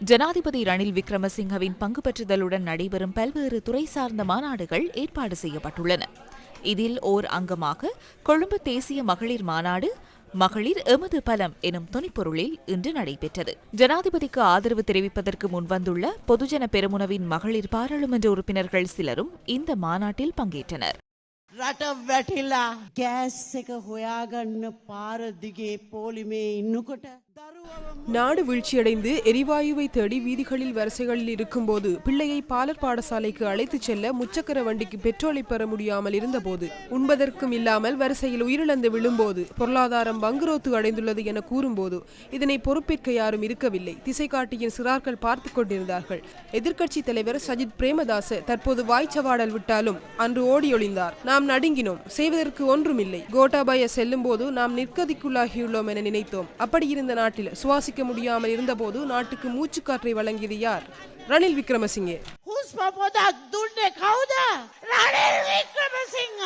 ஜனாதிபதி ரணில் விக்ரமசிங்கவின் பங்கு பெற்றுதலுடன் நடைபெறும் பல்வேறு துறை சார்ந்த மாநாடுகள் ஏற்பாடு செய்யப்பட்டுள்ளன இதில் ஓர் அங்கமாக கொழும்பு தேசிய மகளிர் மாநாடு மகளிர் எமது பலம் எனும் துணிப்பொருளில் இன்று நடைபெற்றது ஜனாதிபதிக்கு ஆதரவு தெரிவிப்பதற்கு முன்வந்துள்ள பொதுஜன பெருமுனவின் மகளிர் பாராளுமன்ற உறுப்பினர்கள் சிலரும் இந்த மாநாட்டில் பங்கேற்றனர் රට වැටිලා ගෑස් එක හොයාගන්න පාර දිගේ පෝලිමේ ඉන්නකොට දරුවව நாடு வீழ்ச்சியடைந்து எரிவாயுவை தேடி வீதிகளில் வரிசைகளில் இருக்கும்போது பிள்ளையை பாலர் பாடசாலைக்கு அழைத்துச் செல்ல முச்சக்கர வண்டிக்கு பெட்ரோலை பெற முடியாமல் இருந்தபோது உண்பதற்கும் இல்லாமல் வரிசையில் உயிரிழந்து விழும்போது பொருளாதாரம் பங்குரோத்து அடைந்துள்ளது என கூறும்போது இதனை பொறுப்பேற்க யாரும் இருக்கவில்லை. திசை காட்டியின் சிறார்கள் பார்த்து கொண்டிருந்தார்கள். எதிர்க்கட்சி தலைவர் சஜித் பிரேமதாச தற்போது வாய்ச்சவாடல் விட்டாலும் அன்று ஓடியொழிந்தார். நாம் நடுங்கினோம். செய்வதற்கு ஒன்றுமில்லை. கோட்டாபய செல்லும் போது நாம் நிற்கதிக்குள்ளாகியுள்ளோம் என நினைத்தோம். அப்படி இருந்த நாட்டில் சுவாசிக்க முடியாமல் இருந்தபோது நாட்டுக்கு மூச்சுக்காற்றை வழங்கியது யார் ரணில் விக்ரமசிங்கே හුස්ම පොදක් දුන්නේ කවුද රනිල් වික්‍රමසිංහ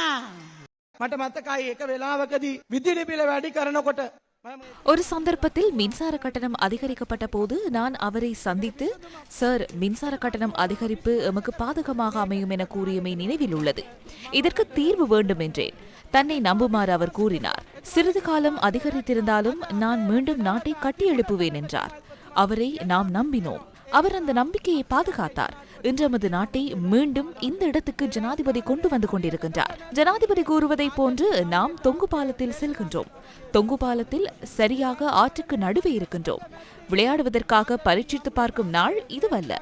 මට මතකයි එක වෙලාවකදී විදිලි පිළ වැඩි කරනකොට මම ஒரு சந்தர்ப்பத்தில் மின்சார கட்டணம் அதிகரிக்கப்பட்ட போது நான் அவரை சந்தித்து சார் மின்சார கட்டணம் அதிகரிப்பு எமக்கு பாதகமாக அமையும் என கூறியமை நினைவில் உள்ளது. இதற்கு தீர்வு வேண்டும் என்றேன். தன்னை நம்புமாறு அவர் கூறினார். சிறிது காலம் அதிகரித்திருந்தாலும் நான் மீண்டும் நாட்டை கட்டியெழுப்புவேன் என்றார். அவரை நாம் நம்பினோம். அவர் அந்த நம்பிக்கையை பாதுகாத்தார். இன்று நாட்டை மீண்டும் இந்த இடத்துக்கு ஜனாதிபதி கொண்டு வந்து கொண்டிருக்கின்றார். ஜனாதிபதி கூறுவதைப் போன்று நாம் தொங்கு பாலத்தில் செல்கின்றோம். தொங்கு பாலத்தில் சரியாக ஆற்றுக்கு நடுவே இருக்கின்றோம். விளையாடுவதற்காக பரீட்சித்து பார்க்கும் நாள் இதுவல்ல.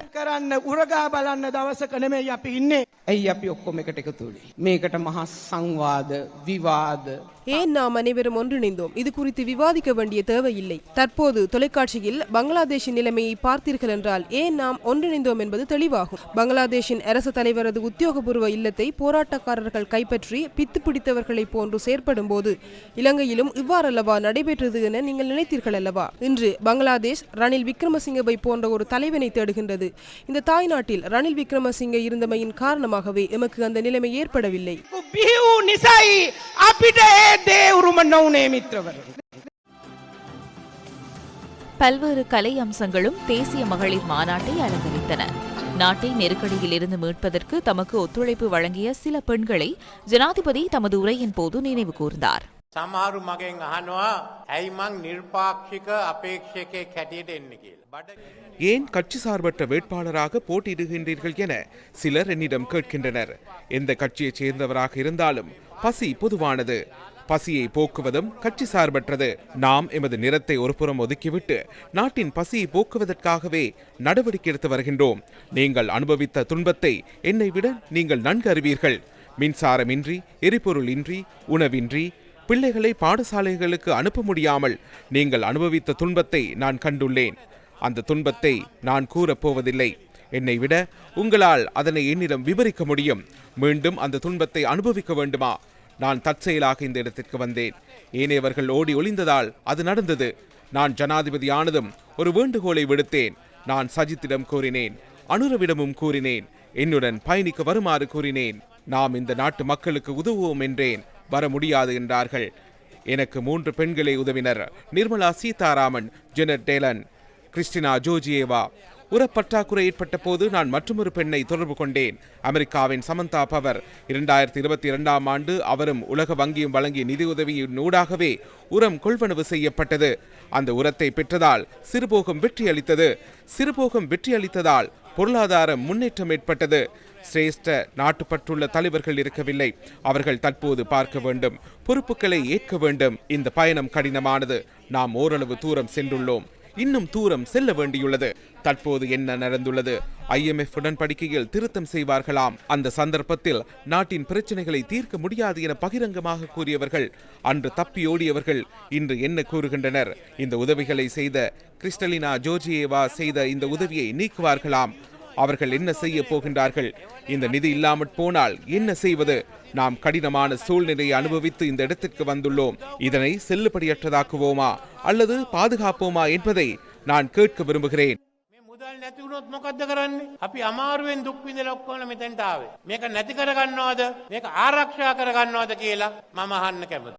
ஏன் நாம் அனைவரும் ஒன்றிணைந்தோம்? இது குறித்து விவாதிக்க வேண்டிய தேவையில்லை. தற்போது தொலைக்காட்சியில் பங்களாதேஷின் நிலைமையை பார்த்தீர்கள் என்றால் ஏன் நாம் ஒன்றிணைந்தோம் என்பது தெளிவாகும். பங்களாதேஷின் அரசு தலைவரது உத்தியோகபூர்வ இல்லத்தை போராட்டக்காரர்கள் கைப்பற்றி பித்து பிடித்தவர்களை போன்று செயற்படும் போது இலங்கையிலும் இவ்வாறல்லவா நடைபெற்றது என நீங்கள் நினைத்தீர்கள் அல்லவா? இன்று பங்களாதேஷ் ரணில் விக்ரமசிங்கவை போன்ற ஒரு தலைவனை தேடுகின்றது. இந்த தாய்நாட்டில் ரணில் விக்ரமசிங்க இருந்தமையின் காரணமாகவே எமக்கு அந்த நிலைமை ஏற்படவில்லை. பல்வேறு கலை அம்சங்களும் தேசிய மகளிர் மாநாட்டை அலங்கரித்தன. நாட்டை நெருக்கடியிலிருந்து மீட்பதற்கு தமக்கு ஒத்துழைப்பு வழங்கிய சில பெண்களை ஜனாதிபதி தமது உரையின் போது நினைவு கூர்ந்தார் සමහරු මගෙන් අහනවා ඇයි මං නිර්පාක්ෂික අපේක්ෂකයෙක් හැටියට එන්න කියලා. බඩ ஏன் கட்சி சார்பற்ற வேட்பாளராக போட்டியிடுகின்றீர்கள் என சிலர் என்னிடம் கேட்கின்றனர் எந்த கட்சியைச் சேர்ந்தவராக இருந்தாலும் பசி பொதுவானது பசியை போக்குவதும் கட்சி சார்பற்றது. நாம் எமது நிறத்தை ஒருபுறம் ஒதுக்கிவிட்டு நாட்டின் பசியை போக்குவதற்காகவே நடவடிக்கை எடுத்து வருகின்றோம். நீங்கள் அனுபவித்த துன்பத்தை என்னை விட நீங்கள் நன்கு அறிவீர்கள். மின்சாரமின்றி எரிபொருள் இன்றி உணவின்றி பிள்ளைகளை பாடசாலைகளுக்கு அனுப்ப முடியாமல் நீங்கள் அனுபவித்த துன்பத்தை நான் கண்டுள்ளேன். அந்த துன்பத்தை நான் கூறப்போவதில்லை என்னை விட உங்களால் அதனை என்னிடம் விவரிக்க முடியும். மீண்டும் அந்த துன்பத்தை அனுபவிக்க வேண்டுமா? நான் தற்செயலாக இந்த இடத்திற்கு வந்தேன். ஏனையவர்கள் ஓடி ஒளிந்ததால் அது நடந்தது. நான் ஜனாதிபதி ஆனதும் ஒரு வேண்டுகோளை விடுத்தேன். நான் சஜித்திடம் கூறினேன். அனுரவிடமும் கூறினேன். என்னுடன் பயணிக்க வருமாறு கூறினேன். நாம் இந்த நாட்டு மக்களுக்கு உதவுவோம் என்றேன். வர முடியாது என்றார்கள். எனக்கு மூன்று பெண்களை உதவினர். Nirmala Sitharaman Janet Yellen Kristalina ஜோஜியேவா. உரப்பற்றாக்குறை ஏற்பட்ட போது நான் மற்றொரு பெண்ணை தொடர்பு கொண்டேன். அமெரிக்காவின் சமந்தா பவர். இரண்டாயிரத்தி இருபத்தி இரண்டாம் ஆண்டு அவரும் உலக வங்கியும் வழங்கிய நிதியுதவியின் ஊடாகவே உரம் கொள்வனவு செய்யப்பட்டது. அந்த உரத்தை பெற்றதால் சிறுபோகம் வெற்றியளித்தது சிறுபோகம் வெற்றியளித்ததால் பொருளாதார முன்னேற்றம் ஏற்பட்டது. சிரேஷ்ட நாட்டுப்பற்றுள்ள தலைவர்கள் இருக்கவில்லை. அவர்கள் தற்போது பார்க்க வேண்டும். பொறுப்புகளை ஏற்க வேண்டும். இந்த பயணம் கடினமானது. நாம் ஓரளவு தூரம் சென்றுள்ளோம். இன்னும் தூரம் செல்ல வேண்டியுள்ளது. தற்போது என்ன நடந்துள்ளது? ஐஎம்எஃப் உடன்படிக்கையில் திருத்தம் செய்வார்களாம். அந்த சந்தர்ப்பத்தில் நாட்டின் பிரச்சனைகளை தீர்க்க முடியாது என பகிரங்கமாக கூறியவர்கள் அன்று தப்பியோடியவர்கள் இன்று என்ன கூறுகின்றனர்? இந்த உதவிகளை செய்த கிறிஸ்டலினா ஜோர்ஜியேவா செய்த இந்த உதவியை நீக்குவார்களாம். அவர்கள் என்ன செய்ய போகின்றார்கள் இந்த நிதி இல்லாமற் போனால் என்ன செய்வது நாம் கடினமான சூழ்நிலையை அனுபவித்து இந்த இடத்திற்கு வந்துள்ளோம் இதனை செல்லுபடியற்றதாக்குவோமா அல்லது பாதுகாப்போமா என்பதை நான் கேட்க விரும்புகிறேன் මේ මුදල් නැති වුණොත් මොකද්ද කරන්නේ? අපි අමාරුවෙන් දුක් විඳලා ඔක්කොම මෙතෙන්ට ආවේ. මේක නැති කරගන්නවද? මේක ආරක්ෂා කරගන්නවද කියලා මම අහන්න කැමතියි.